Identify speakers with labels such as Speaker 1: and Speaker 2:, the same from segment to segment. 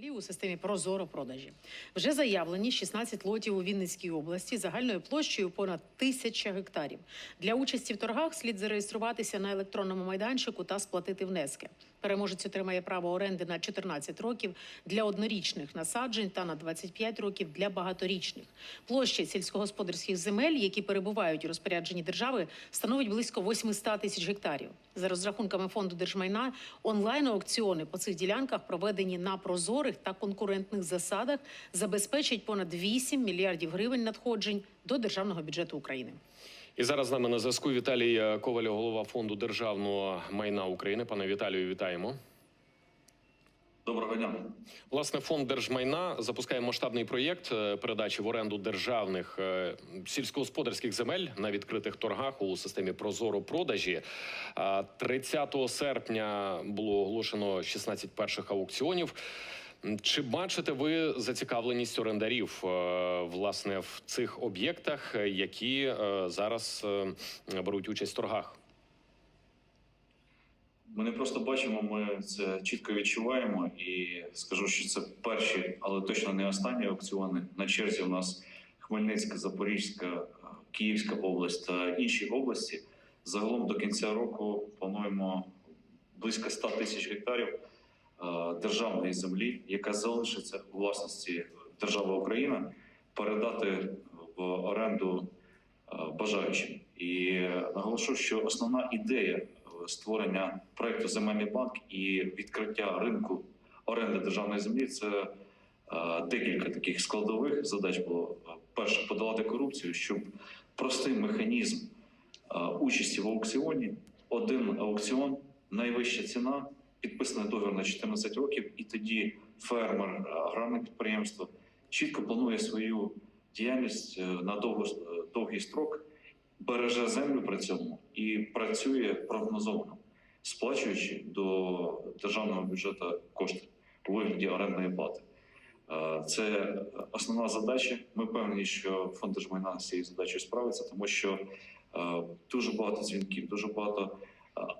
Speaker 1: землі у системі Прозоро продажі. Вже заявлені 16 лотів у Вінницькій області загальною площею понад тисяча гектарів. Для участі в торгах слід зареєструватися на електронному майданчику та сплатити внески. Переможець отримає право оренди на 14 років для однорічних насаджень та на 25 років для багаторічних. Площа сільськогосподарських земель, які перебувають у розпорядженні держави, становить близько 800 тисяч гектарів. За розрахунками фонду держмайна, онлайн-аукціони по цих ділянках, проведені на прозорих та конкурентних засадах, забезпечать понад 8 мільярдів гривень надходжень до державного бюджету України.
Speaker 2: І зараз з нами на зв'язку Віталій Коваль, голова фонду державного майна України. Пане Віталію, вітаємо.
Speaker 3: Доброго дня.
Speaker 2: Власне, фонд держмайна запускає масштабний проєкт е, передачі в оренду державних е, сільськогосподарських земель на відкритих торгах у системі Прозоро продажі. 30 серпня було оголошено 16 перших аукціонів. Чи бачите ви зацікавленість орендарів е, власне в цих об'єктах, е, які е, зараз беруть участь в торгах?
Speaker 3: Ми не просто бачимо, ми це чітко відчуваємо і скажу, що це перші, але точно не останні аукціони. На черзі у нас Хмельницька, Запорізька, Київська область та інші області. Загалом до кінця року плануємо близько 100 тисяч гектарів державної землі, яка залишиться у власності держави Україна, передати в оренду е, бажаючим. І е, наголошу, що основна ідея е, створення проекту Земельний банк і відкриття ринку оренди державної землі це е, декілька таких складових задач було. Е, Перше подолати корупцію, щоб простий механізм е, участі в аукціоні, один аукціон, найвища ціна, підписаний договір на 14 років, і тоді фермер, е, аграрне підприємство чітко планує свою діяльність е, на довго, е, довгий строк, береже землю при цьому і працює прогнозовано, сплачуючи до державного бюджету кошти у вигляді орендної плати. Це основна задача. Ми певні, що фонд держмайна з цією задачею справиться, тому що дуже багато дзвінків, дуже багато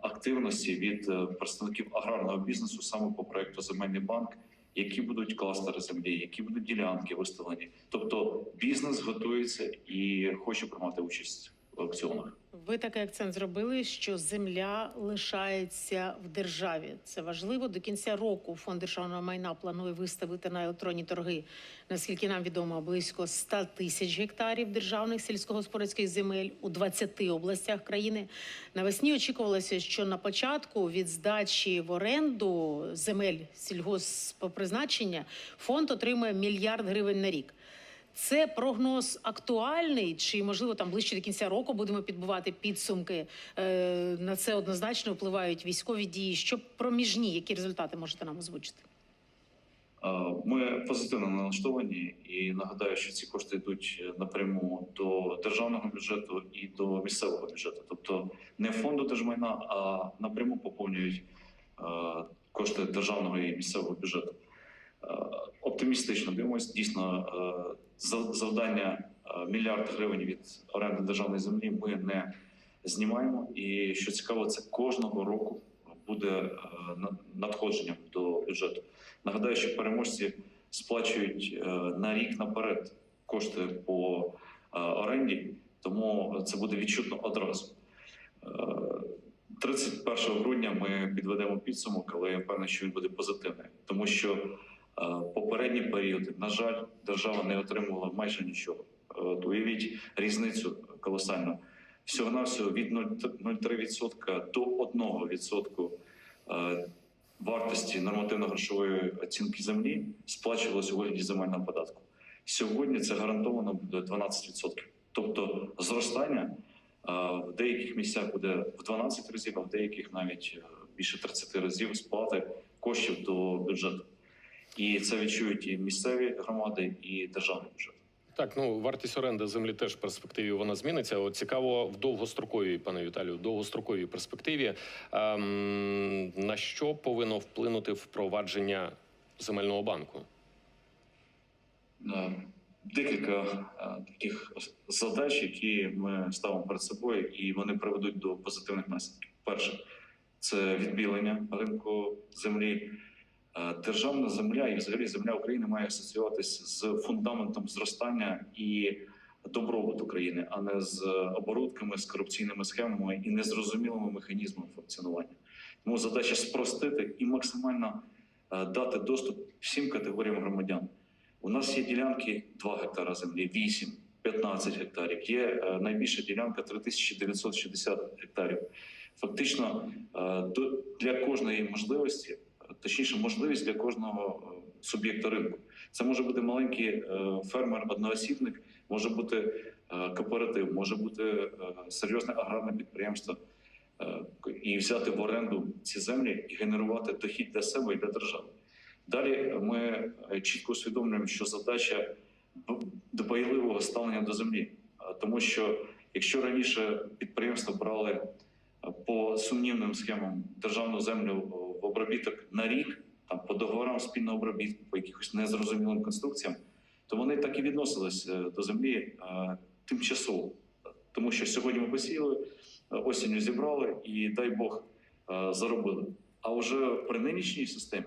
Speaker 3: активності від е, представників аграрного бізнесу саме по проекту Земельний банк, які будуть кластери землі, які будуть ділянки виставлені. Тобто бізнес готується і хоче приймати участь в аукціонах.
Speaker 1: Ви такий акцент зробили, що земля лишається в державі. Це важливо. До кінця року фонд державного майна планує виставити на електронні торги, наскільки нам відомо, близько 100 тисяч гектарів державних сільськогосподарських земель у 20 областях країни. Навесні очікувалося, що на початку від здачі в оренду земель сільгосппризначення фонд отримує мільярд гривень на рік. Це прогноз актуальний, чи можливо там ближче до кінця року будемо підбивати підсумки? Е, на це однозначно впливають військові дії. Що проміжні, які результати можете нам озвучити?
Speaker 3: Е, Ми позитивно налаштовані і нагадаю, що ці кошти йдуть напряму до державного бюджету і до місцевого бюджету, тобто не фонду держмайна, а напряму поповнюють е, кошти державного і місцевого бюджету. Е, Оптимістично дивимося. Дійсно, е, за- завдання е, мільярд гривень від оренди державної землі ми не знімаємо. І що цікаво, це кожного року буде надходженням до бюджету. Нагадаю, що переможці сплачують на рік наперед кошти по оренді, тому це буде відчутно одразу. Е, 31 грудня ми підведемо підсумок, але я впевнений, що він буде позитивний, тому що попередні періоди, на жаль, держава не отримувала майже нічого. Е, от Уявіть різницю колосальну. Всього навсього від 0,3% до 1% е, вартості нормативно-грошової оцінки землі сплачувалось у вигляді земельного податку. Сьогодні це гарантовано буде 12%. Тобто зростання е, в деяких місцях буде в 12 разів, а в деяких навіть е, більше 30 разів сплати коштів до бюджету. І це відчують і місцеві громади, і державний бюджет.
Speaker 2: Так, ну вартість оренди землі теж в перспективі вона зміниться. От цікаво в довгостроковій, пане Віталію, в довгостроковій перспективі. Ем, на що повинно вплинути впровадження земельного банку?
Speaker 3: Е, Декілька е, таких задач, які ми ставимо перед собою, і вони приведуть до позитивних наслідків. Перше це відбілення ринку землі. Е, Державна земля і взагалі земля України має асоціюватися з фундаментом зростання і добробуту країни, а не з оборудками, з корупційними схемами і незрозумілими механізмами функціонування. Тому задача спростити і максимально е, дати доступ всім категоріям громадян. У нас є ділянки 2 гектара землі, 8, 15 гектарів. Є е, найбільша ділянка 3960 гектарів. Фактично, для кожної можливості, точніше, можливість для кожного е, суб'єкта ринку. Це може бути маленький е, фермер, одноосібник, може бути е, кооператив, може бути серйозне аграрне підприємство і взяти в оренду ці землі і генерувати дохід для себе і для держави. Далі ми чітко усвідомлюємо, що задача дбайливого ставлення до землі, тому що якщо раніше підприємства брали по сумнівним схемам державну землю обробіток на рік, там по договорам спільного обробітку, по якихось незрозумілим конструкціям, то вони так і відносились е, до землі е, тимчасово, тому що сьогодні ми посіяли, е, осінню зібрали і дай Бог заробили. А вже при нинішній системі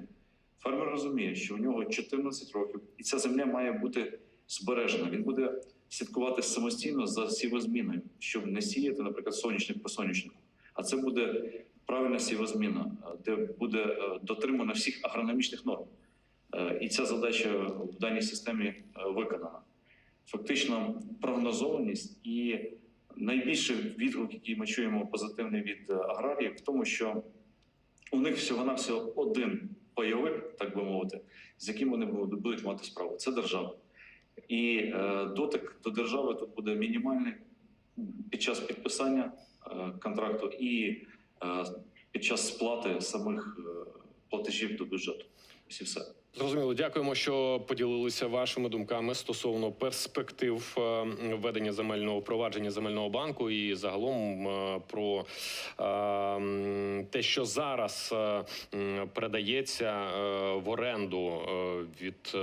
Speaker 3: фермер розуміє, що у нього 14 років, і ця земля має бути збережена. Він буде слідкувати самостійно за сівозміною, щоб не сіяти, наприклад, соняшник по соняшнику. А це буде правильна сівозміна, е, де буде е, дотримано всіх агрономічних норм. Е, І ця задача в даній системі виконана. Фактично, прогнозованість і найбільший відгук, який ми чуємо позитивний від аграріїв, в тому, що у них всього-навсього один пайовик, так би мовити, з яким вони будуть мати справу. Це держава. І дотик до держави тут буде мінімальний під час підписання контракту і під час сплати самих е, платежів до бюджету. Ось і все.
Speaker 2: Зрозуміло, дякуємо, що поділилися вашими думками стосовно перспектив е, ведення земельного провадження земельного банку і загалом е, про те, що зараз передається в оренду від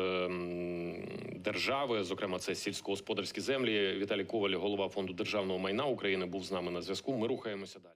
Speaker 2: держави, зокрема це сільськогосподарські землі. Віталій Коваль, голова фонду державного майна України, був з нами на зв'язку. Ми рухаємося далі.